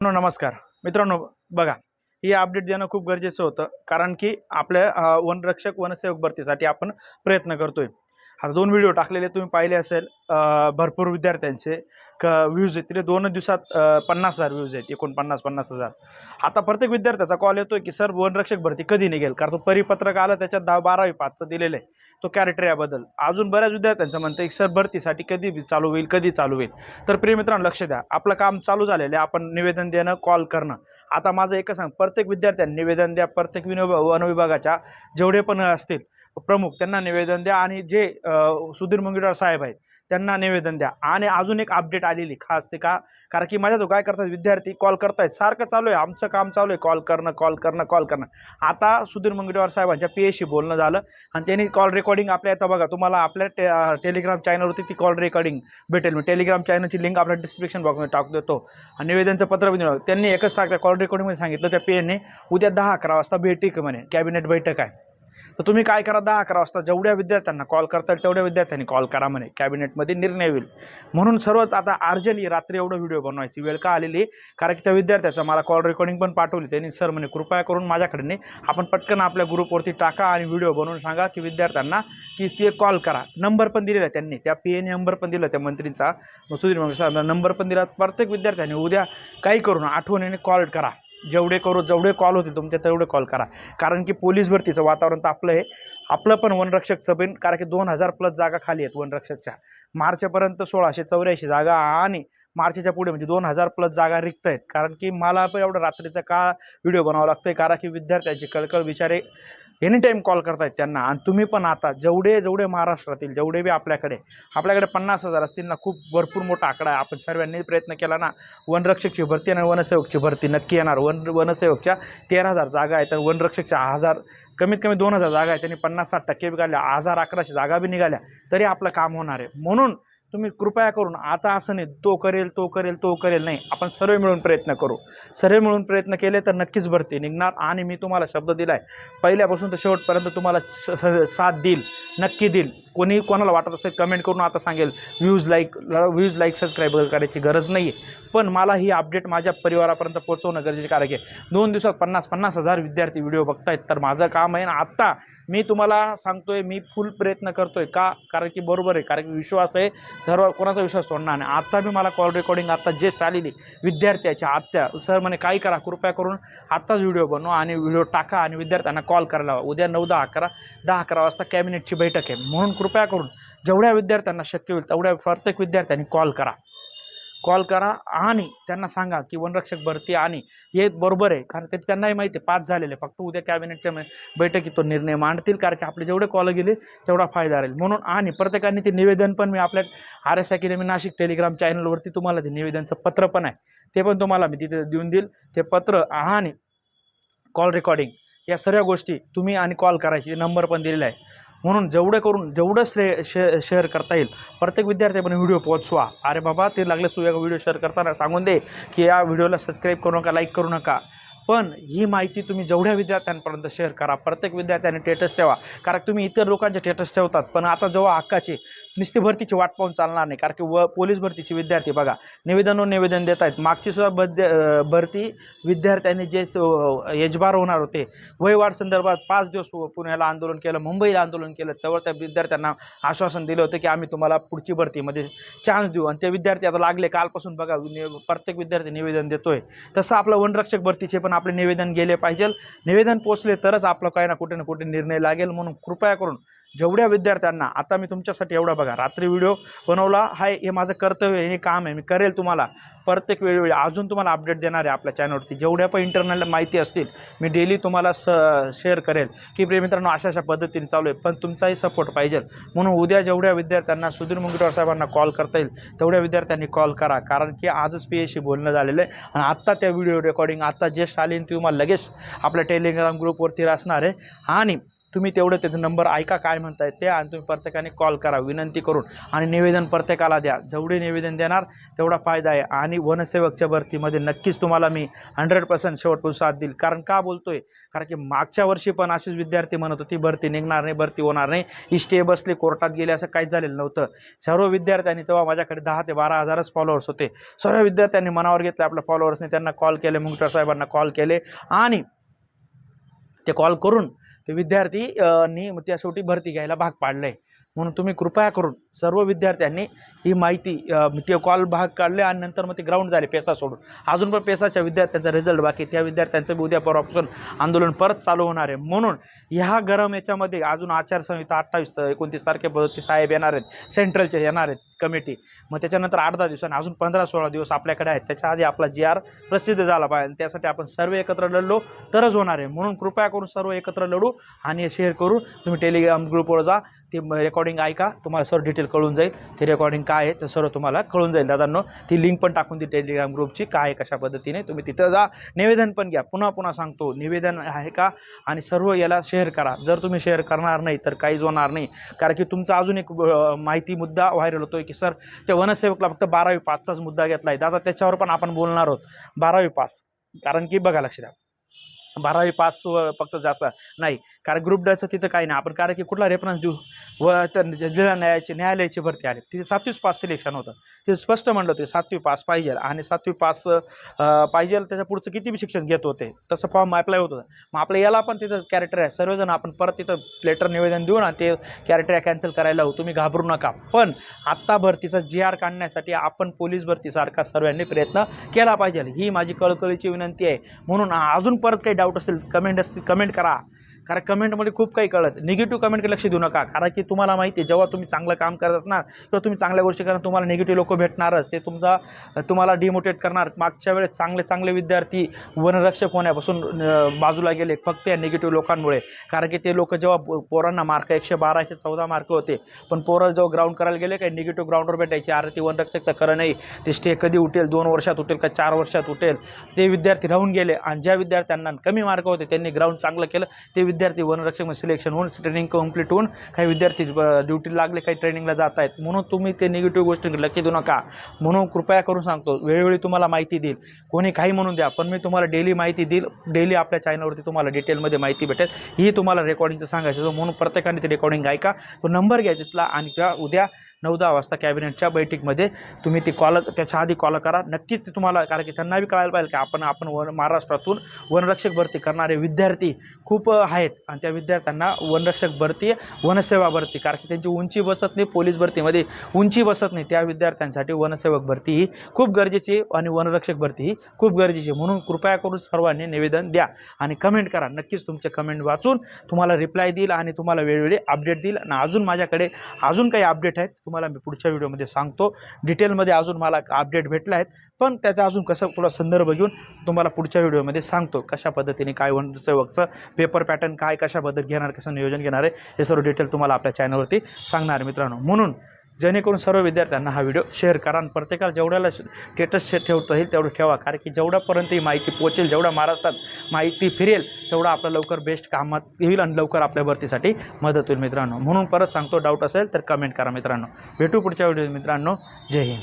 मित्रांनो नमस्कार. मित्रांनो बघा हे अपडेट देणं खूप गरजेचं होतं कारण की आपल्या वनरक्षक वनसेवक भरतीसाठी आपण प्रयत्न करतोय. आता दोन व्हिडिओ टाकलेले तुम्ही पाहिले असेल भरपूर विद्यार्थ्यांचे. क व्ह्यूज येतील दोन दिवसात पन्नास हजार व्ह्यूज आहेत एकोणपन्नास पन्नास हजार. आता प्रत्येक विद्यार्थ्याचा कॉल येतो की सर वनरक्षक भरती कधी निघेल? कारण तो परिपत्रक आलं त्याच्यात दहा बारावी पाचचं दिलेलं आहे. तो कॅरेक्टरियाबद्दल अजून बऱ्याच विद्यार्थ्यांचं म्हणतं की सर भरतीसाठी कधी चालू होईल कधी चालू होईल? तर प्रिय मित्रांनो लक्ष द्या. आपलं काम चालू झालेलं आहे. आपण निवेदन देणं कॉल करणं. आता माझं एकच सांग प्रत्येक विद्यार्थ्यांनी निवेदन द्या. प्रत्येक विनो वन विभागाच्या जेवढे पण असतील प्रमुख त्यांना निवेदन द्या आणि जे सुधीर मुंगीडवार साहेब आहेत त्यांना निवेदन द्या. आणि अजून एक अपडेट आलेली खास ते का कारण की माझ्या तो काय करतात विद्यार्थी कॉल करतायत. सारखं चालू आहे. आमचं काम चालू आहे. कॉल करणं कॉल करणं कॉल करणं. आता सुधीर मुंगीडवार साहेबांच्या पी एसशी बोलणं झालं आणि त्यांनी कॉल रेकॉर्डिंग आपल्या इथं बघा तुम्हाला आपल्या टे टेलिग्राम चॅनलवरती ती कॉल रेकॉर्डिंग भेटेल. मी टेलिग्राम चॅनलची लिंक आपल्या डिस्क्रिप्शन बॉक्समध्ये टाकू देतो. आणि निवेदनचं पत्र पण त्यांनी एकच सांगता कॉल रेकॉर्डिंगमध्ये सांगितलं. त्या पी एनने उद्या दहा अकरा वाजता भेटी म्हणे. कॅबिनेट बैठक आहे. तर तुम्ही काय करा दहा अकरा वाजता जेवढ्या विद्यार्थ्यांना कॉल करता येईल तेवढ्या विद्यार्थ्यांनी कॉल करा म्हणे. कॅबिनेटमध्ये निर्णय होईल. म्हणून सर्वच आता अर्जंटली रात्री एवढं व्हिडिओ बनवायची वेळ का आलेली? कारण की त्या विद्यार्थ्याचा मला कॉल रेकॉर्डिंग पण पाठवली. त्यांनी सर म्हणे कृपया करून माझ्याकडे आपण पटकन आपल्या ग्रुपवरती टाका आणि व्हिडिओ बनवून सांगा की विद्यार्थ्यांना की ते कॉल करा. नंबर पण दिलेला आहे त्यांनी. त्या पी एने नंबर पण दिला त्या मंत्रीचा. सुधीर मंगळ नंबर पण दिला. प्रत्येक विद्यार्थ्यांनी उद्या काही करून आठवणीने कॉल करा. जेवढे करू जेवढे कॉल होतील तुमचे तेवढे कॉल करा. कारण की पोलीस भरतीचं वातावरण तर आपलं आहे. आपलं पण वनरक्षक सभेन कारण की दोन हजार प्लस जागा खाली आहेत वनरक्षकच्या. मार्चपर्यंत सोळाशे चौऱ्याऐंशी जागा आणि मार्चच्या पुढे म्हणजे दोन हजार प्लस जागा रिक्त आहेत. कारण की मला पण एवढं रात्रीचा का व्हिडिओ बनावा लागतोय. कारण की विद्यार्थ्यांची कळकळ विचारे एनी टाईम कॉल करतायत त्यांना. आणि तुम्ही पण आता जेवढे जेवढे महाराष्ट्रातील जेवढे बी आपल्याकडे आपल्याकडे पन्नास हजार असतील ना खूप भरपूर मोठा आकडा आहे. आपण सर्वांनी प्रयत्न केला ना वनरक्षकची भरती आणि वनसेवकची भरती नक्की येणार. वन वनसेवकच्या तेरा हजार जागा आहेत आणि वनरक्षकच्या हजार कमीत कमी दोन हजार जागा आहेत. त्यांनी पन्नास साठ टक्के बी काढल्या हजार अकराशे जागा बी निघाल्या. तरी आपलं काम होणार आहे. म्हणून तुम्ही कृपया करून आता असं नाही तो करेल तो करेल तो करेल नाही. आपण सर्व मिळून प्रयत्न करू. सर्व मिळून प्रयत्न केले तर नक्कीच भरती निघणार. आणि मी तुम्हाला शब्द दिला आहे पहिल्यापासून तर शेवटपर्यंत तुम्हाला स- स- साथ देईल नक्की देईल. कोणी कोणाला वाटत असेल कमेंट करून आता सांगेल. Views like views like subscribe करायची गरज नाही आहे पण मला ही अपडेट माझ्या परिवारापर्यंत पोहोचवणं गरजेचे कारण आहे दोन दिवसात पन्नास पन्नास हजार विद्यार्थी व्हिडिओ बघतायत. तर माझं काम आहे ना आत्ता मी तुम्हाला सांगतोय मी फुल प्रयत्न करतोय. का? कारण की बरोबर आहे. कारण की विश्वास आहे सर्व कोणाचा विश्वास सोडणार नाही. आत्ता मी मला कॉल रेकॉर्डिंग आत्ता जेस्ट आलेली. विद्यार्थ्याच्या आत्या. सर म्हणे काही करा कृपया करून आत्ताच व्हिडिओ बनवा आणि व्हिडिओ टाका आणि विद्यार्थ्यांना कॉल करायला उद्या नऊ दहा अकरा दहा अकरा वाजता कॅबिनेटची बैठक आहे. म्हणून कृपया करून जेवढ्या विद्यार्थ्यांना शक्य होईल तेवढ्या प्रत्येक विद्यार्थ्यांनी कॉल करा. कॉल करा आणि त्यांना सांगा की वनरक्षक भरती आणि हे बरोबर आहे कारण ते त्यांनाही माहिती आहे पास झालेले फक्त उद्या कॅबिनेटच्या बैठकीत तो निर्णय मांडतील कारण की आपले जेवढे कॉल गेले तेवढा फायदा राहील. म्हणून आणि प्रत्येकाने ते निवेदन पण मी आपल्या R S academy Nashik telegram चॅनलवरती तुम्हाला ते निवेदनचं पत्र पण आहे. ते पण तुम्हाला मी तिथे देऊन देईल. ते पत्र आणि कॉल रेकॉर्डिंग या सर्व गोष्टी तुम्ही आणि कॉल करायची नंबर पण दिलेला आहे. म्हणून जेवढं करून जेवढं श्रे शे शेअर करता येईल प्रत्येक विद्यार्थ्यापर्यंत व्हिडिओ पोहोचवा अरे बाबा ते लागले सुया व्हिडिओ शेअर करताना सांगून दे की या व्हिडिओला सबस्क्राईब करू नका लाईक करू नका. पण ही माहिती तुम्ही जेवढ्या विद्यार्थ्यांपर्यंत शेअर करा प्रत्येक विद्यार्थ्याने टेटस ठेवा. कारण तुम्ही इतर लोकांचे टेटस ठेवतात पण आता जेव्हा हक्काचे नुसती भरतीची वाट पाहून चालणार नाही. कारण की व पोलीस भरतीचे विद्यार्थी बघा निवेदनवर निवेदन देत आहेत मागची सुद्धा बद्य भरती विद्यार्थ्यांनी जे स- होणार होते वयवाढ संदर्भात पाच दिवस पुण्याला आंदोलन केलं मुंबईला आंदोलन केलं. तेव्हा त्या विद्यार्थ्यांना आश्वासन दिलं होतं की आम्ही तुम्हाला पुढची भरतीमध्ये चान्स देऊ. आणि ते विद्यार्थी आता लागले. कालपासून बघा प्रत्येक विद्यार्थी निवेदन देतोय. तसं आपलं वनरक्षक भरतीचे पण आपले निवेदन गेले पाहिजे. निवेदन पोचले तरच आपलं काही ना कुठे ना कुठे निर्णय लागेल. म्हणून कृपया करून जेवढ्या विद्यार्थ्यांना आता मी तुमच्यासाठी एवढा बघा रात्री व्हिडिओ बनवला हाय हे माझं कर्तव्य आहे हे काम आहे मी करेल तुम्हाला. प्रत्येक वेळोवेळी अजून तुम्हाला अपडेट देणार आहे आपल्या चॅनलवरती जेवढ्या पण इंटरनल माहिती असतील मी डेली तुम्हाला स शेअर करेल की प्रिय मित्रांनो अशा अशा पद्धतीने चालू आहे पण तुमचाही सपोर्ट पाहिजे. म्हणून उद्या जेवढ्या विद्यार्थ्यांना सुधीर मुंगेटवार साहेबांना कॉल करता येईल तेवढ्या विद्यार्थ्यांनी कॉल करा. कारण की आजच पी एसशी बोलणं झालेलं आहे आणि आत्ता त्या व्हिडिओ रेकॉर्डिंग आत्ता जे शालीन आणि ती तुम्हाला लगेच आपल्या टेलिग्राम ग्रुपवरती असणार आहे. आणि तुम्ही तेवढं त्याचा नंबर ऐका काय म्हणताय ते आणि तुम्ही प्रत्येकाने कॉल करा. विनंती करून आणि निवेदन प्रत्येकाला द्या. जेवढे निवेदन देणार तेवढा फायदा आहे आणि वनसेवकच्या भरतीमध्ये नक्कीच तुम्हाला मी हंड्रेड पर्सेंट शेवटपूर साथ देईल. कारण का बोलतोय? कारण की मागच्या वर्षी पण असेच विद्यार्थी म्हणत होती भरती निघणार नाही भरती होणार नाही. ही स्टे बसले कोर्टात गेले असं काहीच झालेलं नव्हतं. सर्व विद्यार्थ्यांनी तेव्हा माझ्याकडे दहा ते बारा हजारच फॉलोअर्स होते. सर्व विद्यार्थ्यांनी मनावर घेतले आपल्या फॉलोअर्सने त्यांना कॉल केले मुंगटर साहेबांना कॉल केले आणि ते कॉल करून ते विद्यार्थी नी त्या शेवटी भरती घ्यायला भाग पाडलं आहे म्हणून तुम्ही कृपया करून सर्व विद्यार्थ्यांनी ही माहिती ते कॉल भाग काढले आणि नंतर मग ते ग्राउंड झाले पेसा सोडून. अजून पण पेसाच्या विद्यार्थ्यांचा रिझल्ट बाकी त्या विद्यार्थ्यांचं बी उद्या परवापासून आंदोलन परत चालू होणार आहे. म्हणून ह्या गरम याच्यामध्ये अजून आचारसंहिता अठ्ठावीस एकोणतीस तारखेपर्यंत साहेब येणार आहेत. सेंट्रलचे येणार आहेत कमिटी मग त्याच्यानंतर आठ दहा दिवसांनी अजून पंधरा सोळा दिवस आपल्याकडे आहेत. त्याच्या आधी आपला जी आर प्रसिद्ध झाला पाहिजे आणि त्यासाठी आपण सर्व एकत्र लढलो तरच होणार आहे. म्हणून कृपया करून सर्व एकत्र लढू आणि शेअर करू तुम्ही टेलिग्राम ग्रुपवर जा. ते रेकॉर्डिंग ऐका तुम्हाला सर्व डिटेल कळून जाईल. ते रेकॉर्डिंग काय आहे ते सर्व तुम्हाला कळून जाईल. दादांनो ती लिंक पण टाकून दी टेलिग्राम ग्रुपची काय आहे कशा पद्धतीने. तुम्ही तिथं जा निवेदन पण घ्या. पुन्हा पुन्हा सांगतो निवेदन आहे का? आणि सर्व याला शेअर करा. जर तुम्ही शेअर करणार नाही तर काहीच होणार नाही. कारण की तुमचा अजून एक माहिती मुद्दा व्हायरल होतोय की सर त्या वनसेवकला फक्त बारावी पाचचाच मुद्दा घेतला आहे दादा त्याच्यावर पण आपण बोलणार आहोत. बारावी पास. कारण की बघा लक्ष द्या बारावी पास व फक्त जास्त. नाही कारण ग्रुप डचं तिथं काही नाही. आपण कारण की कुठला रेफरन्स देऊ? व तर जिल्हा न्यायाची न्यायालयाची भरती आली. तिथे सातवीस पास सिलेक्शन होतं. ते स्पष्ट म्हणलं होते सातवी पास पाहिजे. आणि सातवी पास पाहिजे त्याच्या पुढचं किती बी शिक्षण घेत होते तसं फॉर्म अप्लाय होत होतं. मग आपलं याला पण तिथं कॅरेक्टर आहे. सर्वजण आपण परत तिथं लेटर निवेदन देऊ ना ते कॅरेक्टर कॅन्सल करायला हो तुम्ही घाबरू नका. पण आत्ता भरतीचा जी आर काढण्यासाठी आपण पोलीस भरतीसारखा सर्वांनी प्रयत्न केला पाहिजे. ही माझी कळकळीची विनंती आहे. म्हणून अजून परत काही डाऊट असेल कमेंट असतील कमेंट करा. कारण कमेंटमध्ये खूप काही कळत. निगेटिव्ह कमेंटकडे लक्ष देऊ नका. कारण की तुम्हाला माहिती आहे जेव्हा तुम्ही चांगलं काम करत असणार किंवा तुम्ही चांगल्या गोष्टी करणार तुम्हाला निगेटिव्ह लोक भेटणारच. ते तुमचा तुम्हाला डिमोटिवेट करणार. मागच्या वेळेस चांगले चांगले विद्यार्थी वनरक्षक होण्यापासून बाजूला गेले फक्त या निगेटिव्ह लोकांमुळे. कारण की ते लोक जेव्हा पोरांना मार्क एकशे बारा एकशे चौदा मार्क होते पण पोरं जेव्हा ग्राउंड करायला गेले काही निगेटिव्ह ग्राउंडवर भेटायचे. अरे ती वनरक्षकचं खरं नाही. ते स्टे कधी उठेल? दोन वर्षात उठेल का चार वर्षात उठेल? ते विद्यार्थी राहून गेले आणि ज्या विद्यार्थ्यांना कमी मार्क होते त्यांनी ग्राउंड चांगलं केलं ते विद्यार्थी वनरक्षक म्हणजे सिलेक्शन होऊन ट्रेनिंग कंप्लीट होऊन काही विद्यार्थी ड्युटी लागले काही ट्रेनिंगला जात आहेत. म्हणून तुम्ही ते निगेटिव्ह गोष्टींकडे लक्ष देऊ नका. म्हणून कृपया करून सांगतो वेळोवेळी तुम्हाला माहिती देईल. कोणी काही म्हणून द्या पण मी तुम्हाला डेली माहिती देईल. डेली आपल्या चॅनलवरती तुम्हाला डिटेलमध्ये माहिती भेटेल. ही तुम्हाला रेकॉर्डिंगचं सांगायचं म्हणून प्रत्येकाने ते रेकॉर्डिंग ऐका. तो नंबर घ्या तिथला आणि त्या उद्या नऊ दहा वाजता कॅबिनेटच्या बैठकीमध्ये तुम्ही ती कॉल त्याच्या आधी कॉल करा. नक्कीच ते तुम्हाला कारण की त्यांना बी कळायला पाहिजे की आपण आपण वन महाराष्ट्रातून वनरक्षक भरती करणारे विद्यार्थी खूप आहेत. आणि त्या विद्यार्थ्यांना वनरक्षक भरती वनसेवा भरती कारण की त्यांची उंची बसत नाही पोलीस भरतीमध्ये उंची बसत नाही. त्या विद्यार्थ्यांसाठी वनसेवक भरती ही खूप गरजेची आहे आणि वनरक्षक भरती ही खूप गरजेची. आहे म्हणून कृपया करून सर्वांनी निवेदन द्या आणि कमेंट करा. नक्कीच तुमचे कमेंट वाचून तुम्हाला रिप्लाय देईल आणि तुम्हाला वेळोवेळी अपडेट देईल. आणि अजून माझ्याकडे अजून काही अपडेट आहेत तुम्हाला मी पुढच्या व्हिडिओमध्ये सांगतो. डिटेलमध्ये अजून मला अपडेट भेटला आहेत. पण त्याचा अजून कसं थोडा संदर्भ घेऊन तुम्हाला पुढच्या व्हिडिओमध्ये सांगतो. कशा पद्धतीने काय वनसेवकचं पेपर पॅटर्न काय कशा पद्धत घेणार कसं नियोजन घेणार आहे हे सर्व डिटेल तुम्हाला आपल्या चॅनलवरती सांगणार मित्रांनो. म्हणून जेणेकरून सर्व विद्यार्थ्यांना हा व्हिडिओ शेअर करा आणि प्रत्येकाला जेवढ्याला स्टेटस ठेवता येईल तेवढं ठेवा. कारण की जेवढ्यापर्यंत ही माहिती पोचेल जेवढ्या महाराष्ट्रात माहिती फिरेल तेवढं आपलं लवकर बेस्ट कामात येईल आणि लवकर आपल्या भरतीसाठी मदत होईल मित्रांनो. म्हणून परत सांगतो डाऊट असेल तर कमेंट करा मित्रांनो. भेटू पुढच्या व्हिडिओ मित्रांनो. जय हिंद.